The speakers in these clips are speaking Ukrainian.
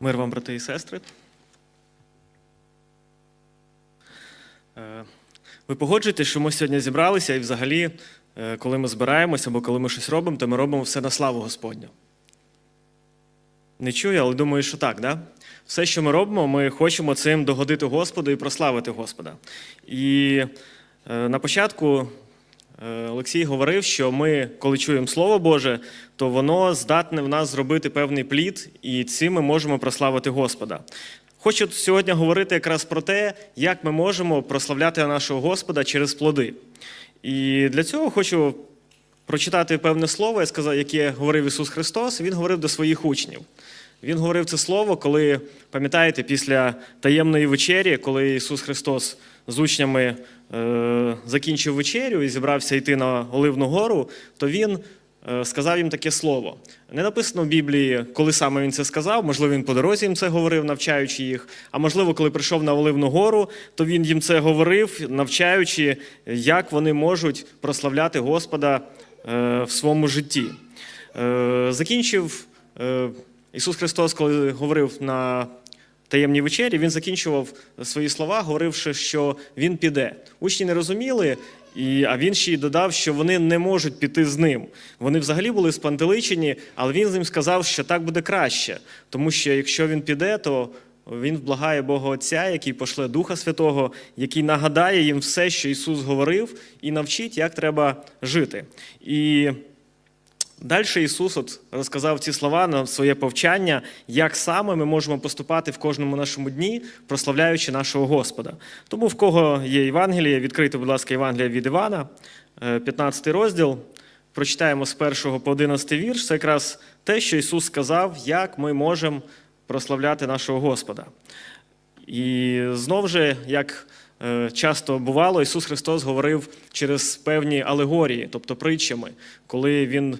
Мир вам, брати і сестри. Е, Ви погоджуєтесь, що ми сьогодні зібралися, і взагалі, е, коли ми збираємося або коли ми щось робимо, то ми робимо все на славу Господню. Не чую, але думаю, що так, да? Все, що ми робимо, ми хочемо цим догодити Господу і прославити Господа. І е, на початку Олексій говорив, що ми, коли чуємо Слово Боже, то воно здатне в нас зробити певний плід, і цим ми можемо прославити Господа. Хочу сьогодні говорити якраз про те, як ми можемо прославляти нашого Господа через плоди. І для цього хочу прочитати певне слово, яке говорив Ісус Христос. Він говорив до своїх учнів. Він говорив це слово, коли, пам'ятаєте, після таємної вечері, коли Ісус Христос з учнями е, закінчив вечерю і зібрався йти на Оливну гору, то Він е, сказав їм таке слово. Не написано в Біблії, коли саме він це сказав, можливо, він по дорозі їм це говорив, навчаючи їх. А можливо, коли прийшов на Оливну гору, то він їм це говорив, навчаючи, як вони можуть прославляти Господа е, в своєму житті. Е, Закінчив е, Ісус Христос, коли говорив на таємній вечері, він закінчував свої слова, говоривши, що він піде. Учні не розуміли, і, а він ще й додав, що вони не можуть піти з ним. Вони взагалі були спантеличені, але він їм сказав, що так буде краще, тому що якщо він піде, то він благає Бога Отця, який пошле Духа Святого, який нагадає їм все, що Ісус говорив, і навчить, як треба жити. І Далі Ісус от розказав ці слова на своє повчання, як саме ми можемо поступати в кожному нашому дні, прославляючи нашого Господа. Тому в кого є Євангеліє, відкрийте, будь ласка, Євангеліє від Івана, е, 15 розділ. Прочитаємо з 1 по 11 вірш. Це якраз те, що Ісус сказав, як ми можемо прославляти нашого Господа. І знов же, як е, часто бувало, Ісус Христос говорив через певні алегорії, тобто притчами, коли Він е,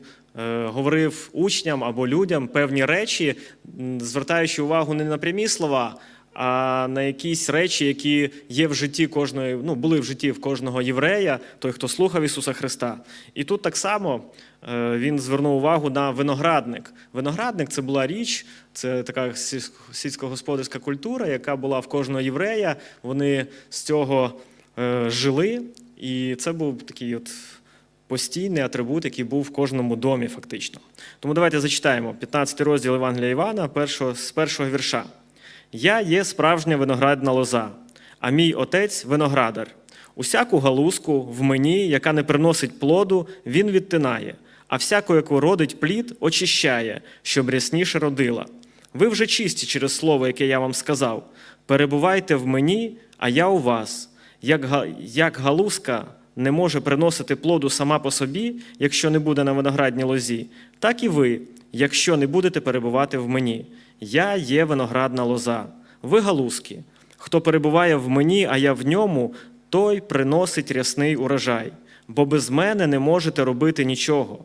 говорив учням або людям певні речі, звертаючи увагу не на прямі слова, а на якісь речі, які є в житті кожної, ну були в житті в кожного єврея, той, хто слухав Ісуса Христа. І тут так само е, він звернув увагу на виноградник. Виноградник це була річ, це така сільськогосподарська культура, яка була в кожного єврея. Вони з цього е, жили, і це був такий от. Постійний атрибут, який був в кожному домі, фактично. Тому давайте зачитаємо 15 розділ Євангелія Івана, першого, з першого вірша. Я є справжня виноградна лоза, а мій отець виноградар. Усяку галузку в мені, яка не приносить плоду, він відтинає, а всяку, яку родить плід, очищає, щоб рясніше родила. Ви вже чисті через слово, яке я вам сказав. Перебувайте в мені, а я у вас. Як, як галузка не може приносити плоду сама по собі, якщо не буде на виноградній лозі, так і ви, якщо не будете перебувати в мені. Я є виноградна лоза, ви галузки. Хто перебуває в мені, а я в ньому, той приносить рясний урожай, бо без мене не можете робити нічого.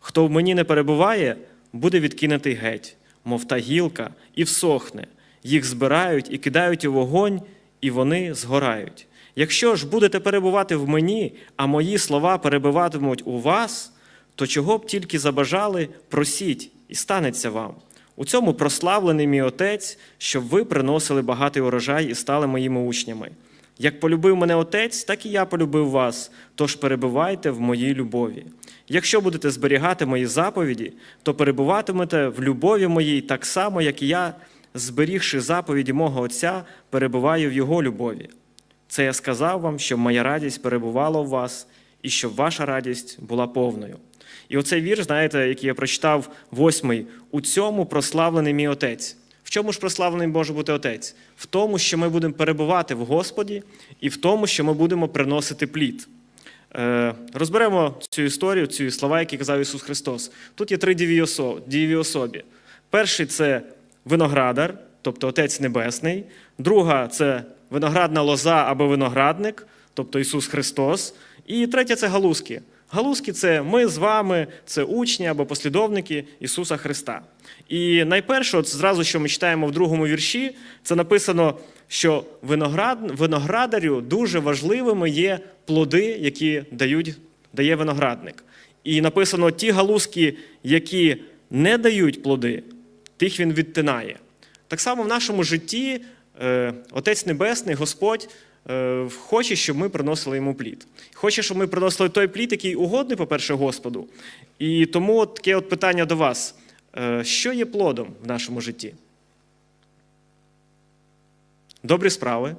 Хто в мені не перебуває, буде відкинутий геть, мов та гілка, і всохне. Їх збирають і кидають у вогонь, і вони згорають. Якщо ж будете перебувати в мені, а мої слова перебуватимуть у вас, то чого б тільки забажали, просіть, і станеться вам. У цьому прославлений мій Отець, щоб ви приносили багатий урожай і стали моїми учнями. Як полюбив мене Отець, так і я полюбив вас, тож перебувайте в моїй любові. Якщо будете зберігати мої заповіді, то перебуватимете в любові моїй так само, як і я, зберігши заповіді мого Отця, перебуваю в Його любові. Це я сказав вам, щоб моя радість перебувала у вас, і щоб ваша радість була повною. І оцей вірш, знаєте, який я прочитав, восьмий, у цьому прославлений мій Отець. В чому ж прославлений може бути Отець? В тому, що ми будемо перебувати в Господі, і в тому, що ми будемо приносити плід. Е, Розберемо цю історію, ці слова, які казав Ісус Христос. Тут є три дієві осо- дієві особі. Перший це виноградар, тобто Отець Небесний. Друга це виноградна лоза або виноградник, тобто Ісус Христос. І третя це галузки. Галузки це ми з вами, це учні або послідовники Ісуса Христа. І найперше, от зразу, що ми читаємо в другому вірші, це написано, що виноград, виноградарю дуже важливими є плоди, які дають, дає виноградник. І написано: ті галузки, які не дають плоди, тих він відтинає. Так само в нашому житті Отець Небесний, Господь е, хоче, щоб ми приносили йому плід. Хоче, щоб ми приносили той плід, який угодний, по-перше, Господу. І тому таке от питання до вас: Е, що є плодом в нашому житті? Добрі справи,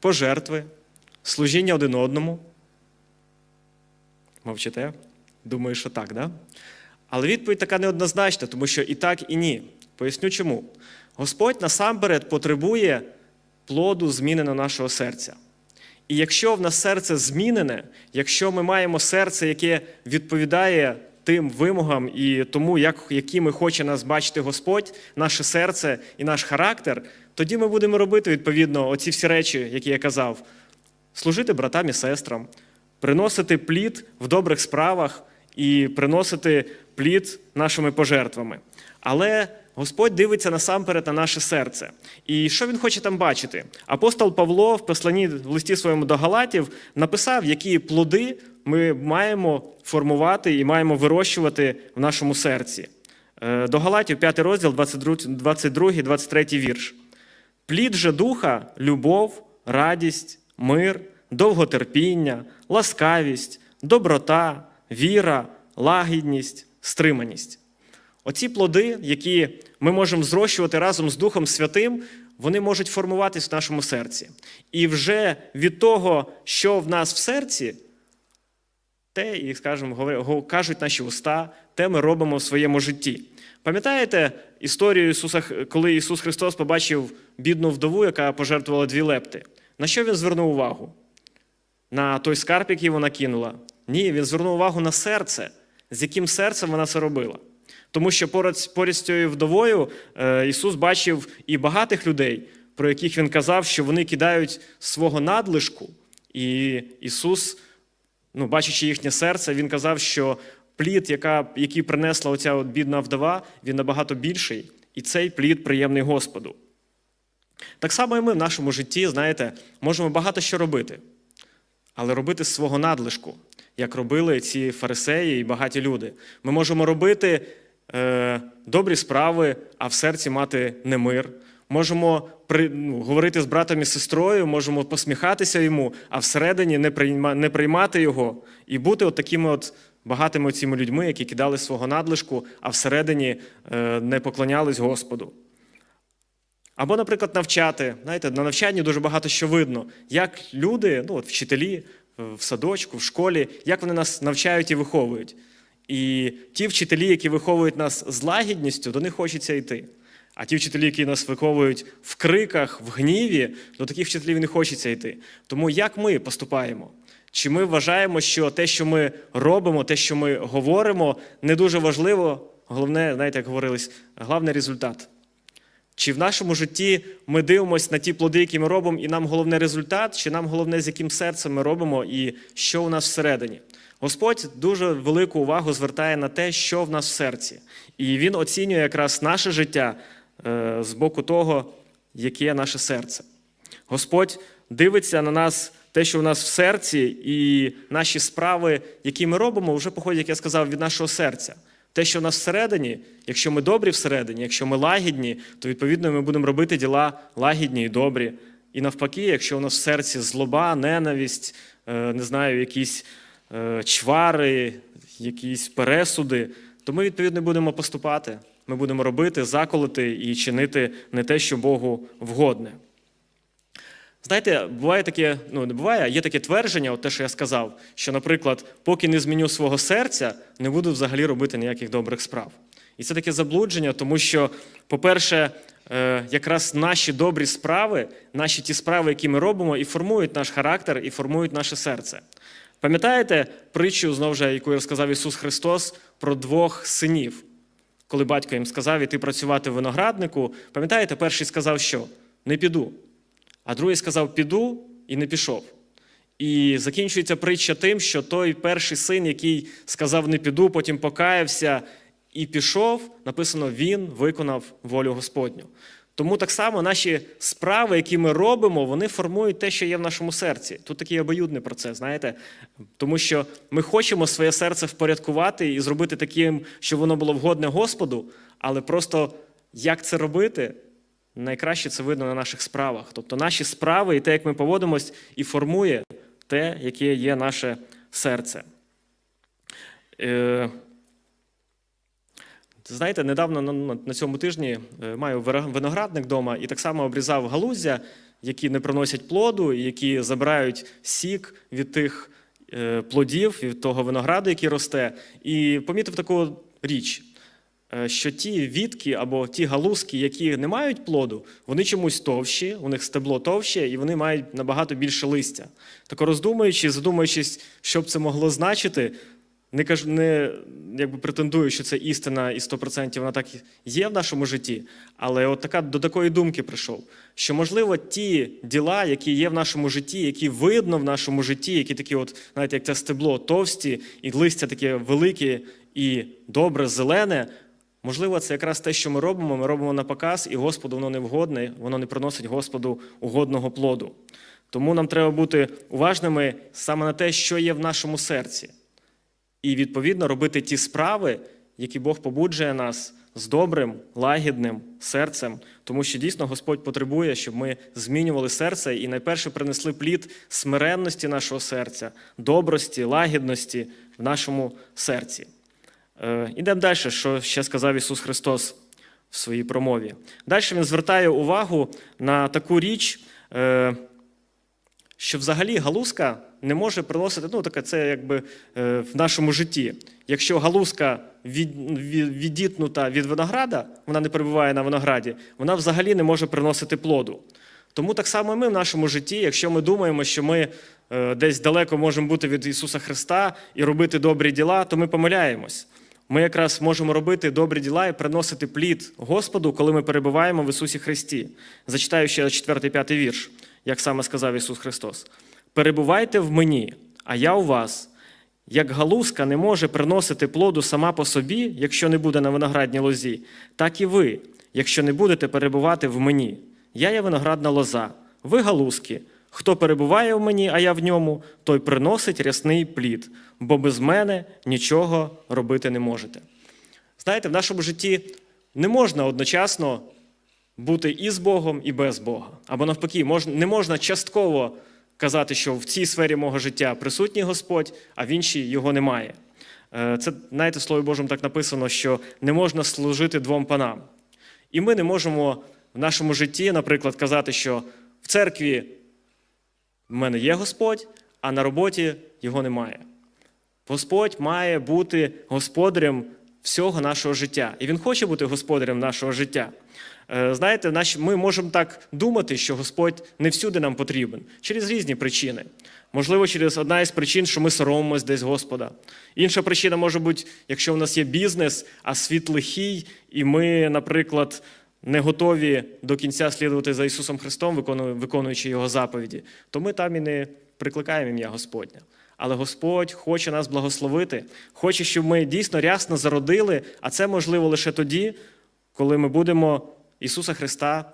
пожертви, служіння один одному. Мовчите? Думаю, що так, да? Але відповідь така неоднозначна, тому що і так, і ні. Поясню чому. Господь насамперед потребує плоду зміненого нашого серця. І якщо в нас серце змінене, якщо ми маємо серце, яке відповідає тим вимогам і тому, як, якими хоче нас бачити Господь, наше серце і наш характер, тоді ми будемо робити відповідно оці всі речі, які я казав: служити братам і сестрам, приносити плід в добрих справах і приносити плід нашими пожертвами. Але Господь дивиться насамперед на наше серце. І що він хоче там бачити? Апостол Павло в посланні в листі своєму до Галатів написав, які плоди ми маємо формувати і маємо вирощувати в нашому серці. Е, До Галатів, 5 розділ, 22, 23 вірш. Плід же духа любов, радість, мир, довготерпіння, ласкавість, доброта, віра, лагідність, стриманість. Оці плоди, які ми можемо зрощувати разом з Духом Святим, вони можуть формуватись в нашому серці. І вже від того, що в нас в серці, те, і скажімо, кажуть наші уста, те ми робимо в своєму житті. Пам'ятаєте історію Ісуса, коли Ісус Христос побачив бідну вдову, яка пожертвувала дві лепти? На що він звернув увагу? На той скарб, який вона кинула? Ні, він звернув увагу на серце, з яким серцем вона це робила. Тому що поряд, поряд з цією вдовою е, Ісус бачив і багатих людей, про яких Він казав, що вони кидають свого надлишку. І Ісус, ну, бачачи їхнє серце, Він казав, що плід, яка, який принесла оця от бідна вдова, він набагато більший, і цей плід приємний Господу. Так само і ми в нашому житті, знаєте, можемо багато що робити, але робити з свого надлишку, як робили ці фарисеї і багаті люди. Ми можемо робити добрі справи, а в серці мати немир. Можемо при, ну, говорити з братом і сестрою, можемо посміхатися йому, а всередині не, прийма, не приймати його і бути от такими от багатими цими людьми, які кидали свого надлишку, а всередині е, не поклонялись Господу. Або, наприклад, навчати. Знаєте, на навчанні дуже багато що видно, як люди, ну от вчителі в садочку, в школі, як вони нас навчають і виховують. І ті вчителі, які виховують нас з лагідністю, до них хочеться йти. А ті вчителі, які нас виховують в криках, в гніві, до таких вчителів не хочеться йти. Тому як ми поступаємо? Чи ми вважаємо, що те, що ми робимо, те, що ми говоримо, не дуже важливо, головне, знаєте, як говорилось, головний результат. Чи в нашому житті ми дивимося на ті плоди, які ми робимо, і нам головне результат, чи нам головне, з яким серцем ми робимо і що у нас всередині? Господь дуже велику увагу звертає на те, що в нас в серці. І Він оцінює якраз наше життя е, з боку того, яке наше серце. Господь дивиться на нас, те, що в нас в серці, і наші справи, які ми робимо, вже походять, як я сказав, від нашого серця. Те, що в нас всередині, якщо ми добрі всередині, якщо ми лагідні, то відповідно ми будемо робити діла лагідні і добрі. І навпаки, якщо у нас в серці злоба, ненависть, е, не знаю, якісь чвари, якісь пересуди, то ми відповідно будемо поступати. Ми будемо робити, заколоти і чинити не те, що Богу вгодне. Знаєте, буває таке, ну не буває, є таке твердження, от те, що я сказав, що, наприклад, поки не зміню свого серця, не буду взагалі робити ніяких добрих справ. І це таке заблудження, тому що, по-перше, е, якраз наші добрі справи, наші ті справи, які ми робимо, і формують наш характер, і формують наше серце. Пам'ятаєте притчу, знову ж, яку розказав Ісус Христос про двох синів, коли батько їм сказав іти працювати в винограднику, пам'ятаєте, перший сказав, що не піду. А другий сказав: піду і не пішов. І закінчується притча тим, що той перший син, який сказав не піду, потім покаявся і пішов, написано, він виконав волю Господню. Тому так само наші справи, які ми робимо, вони формують те, що є в нашому серці. Тут такий обоюдний процес, знаєте, тому що ми хочемо своє серце впорядкувати і зробити таким, щоб воно було вгодне Господу, але просто як це робити, найкраще це видно на наших справах. Тобто наші справи і те, як ми поводимось, і формує те, яке є наше серце. Знаєте, недавно на- цьому тижні е, маю виноградник вдома і так само обрізав галуздя, які не приносять плоду, які забирають сік від тих е, плодів, від того винограду, який росте. І помітив таку річ, е, що ті вітки або ті галузки, які не мають плоду, вони чомусь товщі, у них стебло товще, і вони мають набагато більше листя. Так роздумуючи, задумуючись, що б це могло значити, не кажу, не якби претендую, що це істина і 100% вона так є в нашому житті. Але от така до такої думки прийшов, що можливо ті діла, які є в нашому житті, які видно в нашому житті, які такі, от, знаєте, як це стебло товсті, і листя таке велике і добре, зелене. Можливо, це якраз те, що ми робимо. Ми робимо на показ, і Господу воно не вгодне, воно не приносить Господу угодного плоду. Тому нам треба бути уважними саме на те, що є в нашому серці і відповідно робити ті справи, які Бог побуджує нас з добрим, лагідним серцем, тому що дійсно Господь потребує, щоб ми змінювали серце і найперше принесли плід смиренності нашого серця, добрості, лагідності в нашому серці. Е, Ідемо далі, що ще сказав Ісус Христос в своїй промові. Далі Він звертає увагу на таку річ. е, що взагалі галузка не може приносити, ну таке це якби е, в нашому житті. Якщо галузка від, від, відітнута від винограда, вона не перебуває на винограді, вона взагалі не може приносити плоду. Тому так само і ми в нашому житті, якщо ми думаємо, що ми е, десь далеко можемо бути від Ісуса Христа і робити добрі діла, то ми помиляємось. Ми якраз можемо робити добрі діла і приносити плід Господу, коли ми перебуваємо в Ісусі Христі. Зачитаю ще 4-5 вірш, як саме сказав Ісус Христос. Перебувайте в мені, а я у вас. Як галузка не може приносити плоду сама по собі, якщо не буде на виноградній лозі, так і ви, якщо не будете перебувати в мені. Я є виноградна лоза, ви галузки. Хто перебуває в мені, а я в ньому, той приносить рясний плід, бо без мене нічого робити не можете. Знаєте, в нашому житті не можна одночасно бути і з Богом, і без Бога. Або навпаки, не можна частково казати, що в цій сфері мого життя присутній Господь, а в іншій його немає. Е, Це, знаєте, в Слові Божому так написано, що не можна служити двом панам. І ми не можемо в нашому житті, наприклад, казати, що в церкві в мене є Господь, а на роботі його немає. Господь має бути господарем всього нашого життя. І Він хоче бути господарем нашого життя. Е, Знаєте, ми можемо так думати, що Господь не всюди нам потрібен через різні причини. Можливо, через одна із причин, що ми соромимось десь Господа. Інша причина може бути, якщо в нас є бізнес, а світ лихий, і ми, наприклад, не готові до кінця слідувати за Ісусом Христом, виконуючи Його заповіді, то ми там і не прикликаємо ім'я Господня. Але Господь хоче нас благословити, хоче, щоб ми дійсно рясно зародили, а це можливо лише тоді, коли ми будемо Ісуса Христа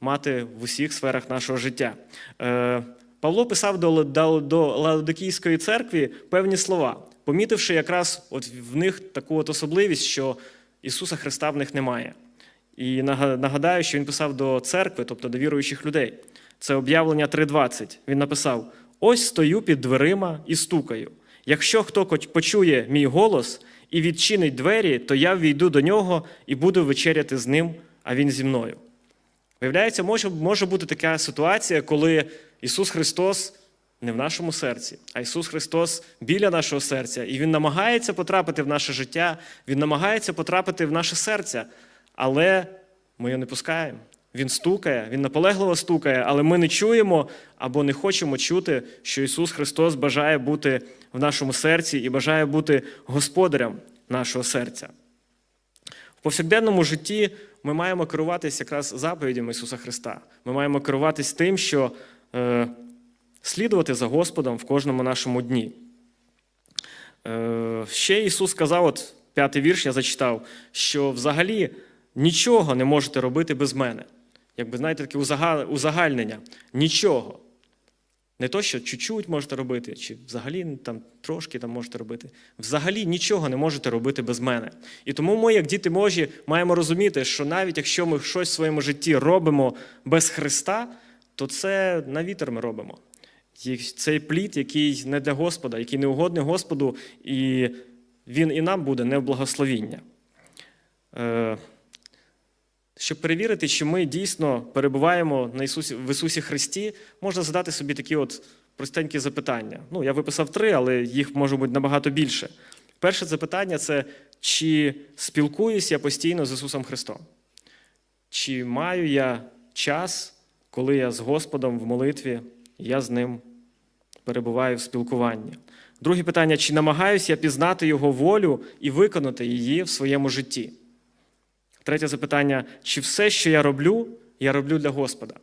мати в усіх сферах нашого життя. Е, Павло писав до, до, до Лаодикійської церкви певні слова, помітивши якраз от в них таку от особливість, що Ісуса Христа в них немає. І нагадаю, що він писав до церкви, тобто до віруючих людей. Це об'явлення 3.20. Він написав: Ось стою під дверима і стукаю. Якщо хто почує мій голос і відчинить двері, то я війду до нього і буду вечеряти з ним, а він зі мною. Виявляється, може, може бути така ситуація, коли Ісус Христос не в нашому серці, а Ісус Христос біля нашого серця, і Він намагається потрапити в наше життя, Він намагається потрапити в наше серце, але ми його не пускаємо. Він стукає, Він наполегливо стукає, але ми не чуємо або не хочемо чути, що Ісус Христос бажає бути в нашому серці і бажає бути господарем нашого серця. В повсякденному житті ми маємо керуватися якраз заповідями Ісуса Христа. Ми маємо керуватись тим, що е, слідувати за Господом в кожному нашому дні. Е, ще Ісус сказав, от п'ятий вірш я зачитав, що взагалі нічого не можете робити без мене. Якби знаєте, таке узагальнення. Нічого. Не то, що чуть-чуть можете робити, чи взагалі там трошки там можете робити. Взагалі нічого не можете робити без мене. І тому ми, як діти Божі, маємо розуміти, що навіть якщо ми щось в своєму житті робимо без Христа, то це на вітер ми робимо. Цей плід, який не для Господа, який не угодний Господу, і він і нам буде не в благословіння. Щоб перевірити, чи ми дійсно перебуваємо на Ісусі, в Ісусі Христі, можна задати собі такі от простенькі запитання. Ну, я виписав три, але їх може бути набагато більше. Перше запитання це чи спілкуюсь я постійно з Ісусом Христом? Чи маю я час, коли я з Господом в молитві, я з Ним перебуваю в спілкуванні? Друге питання: чи намагаюся я пізнати Його волю і виконати її в своєму житті? Третє запитання: чи все, що я роблю, я роблю для Господа?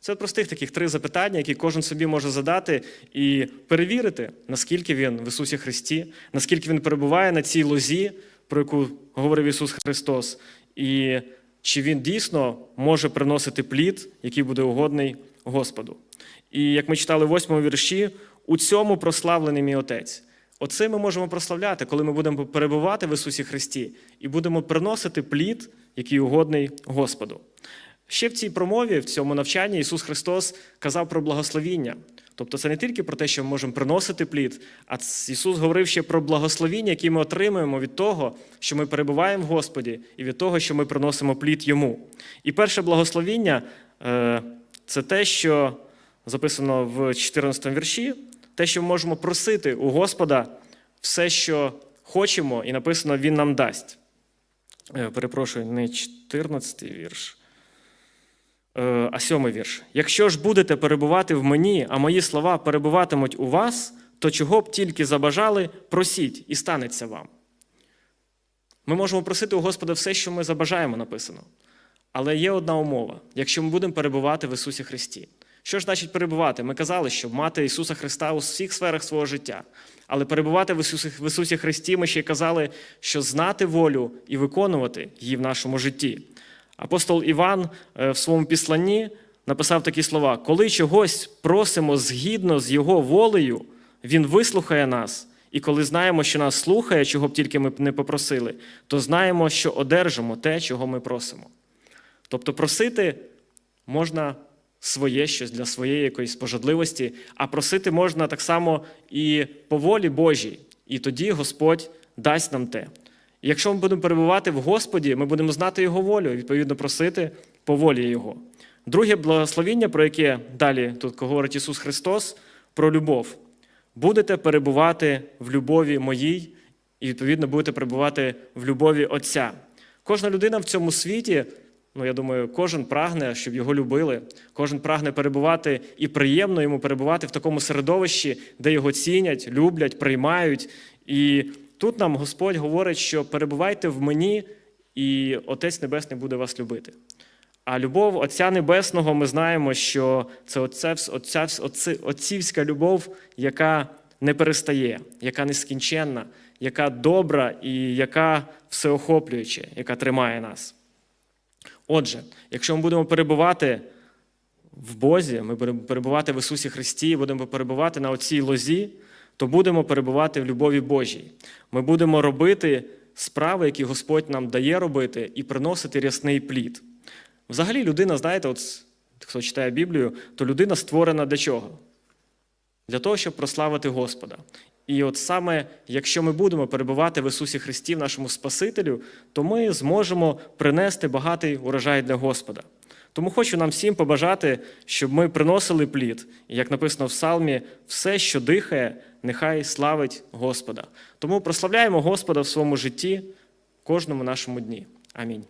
Це простих таких три запитання, які кожен собі може задати і перевірити, наскільки він в Ісусі Христі, наскільки він перебуває на цій лозі, про яку говорив Ісус Христос, і чи він дійсно може приносити плід, який буде угодний Господу. І як ми читали в восьмому вірші, у цьому прославлений мій Отець. Оце ми можемо прославляти, коли ми будемо перебувати в Ісусі Христі і будемо приносити плід, який угодний Господу. Ще в цій промові, в цьому навчанні Ісус Христос казав про благословіння. Тобто це не тільки про те, що ми можемо приносити плід, а Ісус говорив ще про благословіння, які ми отримуємо від того, що ми перебуваємо в Господі, і від того, що ми приносимо плід Йому. І перше благословіння е, це те, що записано в 14 вірші, те, що ми можемо просити у Господа все, що хочемо, і написано Він нам дасть. Е, Перепрошую, не 14 вірш. Е, А сьомий вірш. Якщо ж будете перебувати в мені, а мої слова перебуватимуть у вас, то чого б тільки забажали, просіть, і станеться вам. Ми можемо просити у Господа все, що ми забажаємо, написано. Але є одна умова: якщо ми будемо перебувати в Ісусі Христі. Що ж значить перебувати? Ми казали, щоб мати Ісуса Христа у всіх сферах свого життя. Але перебувати в Ісусі, в Ісусі Христі, ми ще й казали, що знати волю і виконувати її в нашому житті. Апостол Іван е, в своєму післанні написав такі слова: коли чогось просимо згідно з Його волею, Він вислухає нас, і коли знаємо, що нас слухає, чого б тільки ми не попросили, то знаємо, що одержимо те, чого ми просимо. Тобто просити можна своє щось для своєї якоїсь пожадливості, а просити можна так само і по волі Божій. І тоді Господь дасть нам те. І якщо ми будемо перебувати в Господі, ми будемо знати Його волю, відповідно просити по волі Його. Друге благословіння, про яке далі тут говорить Ісус Христос, про любов. Будете перебувати в любові моїй, і відповідно будете перебувати в любові Отця. Кожна людина в цьому світі, ну я думаю, кожен прагне, щоб його любили, кожен прагне перебувати і приємно йому перебувати в такому середовищі, де його цінять, люблять, приймають. І тут нам Господь говорить, що перебувайте в мені, і Отець Небесний буде вас любити. А любов Отця Небесного, ми знаємо, що це отцівська любов, яка не перестає, яка нескінченна, яка добра і яка всеохоплююча, яка тримає нас. Отже, якщо ми будемо перебувати в Бозі, ми будемо перебувати в Ісусі Христі, будемо перебувати на оцій лозі, то будемо перебувати в любові Божій. Ми будемо робити справи, які Господь нам дає робити, і приносити рясний плід. Взагалі, людина, знаєте, от хто читає Біблію, то людина створена для чого? Для того, щоб прославити Господа. І от саме якщо ми будемо перебувати в Ісусі Христі, в нашому Спасителю, то ми зможемо принести багатий урожай для Господа. Тому хочу нам всім побажати, щоб ми приносили плід, і як написано в Псалмі, все, що дихає, нехай славить Господа. Тому прославляємо Господа в своєму житті кожному нашому дні. Амінь.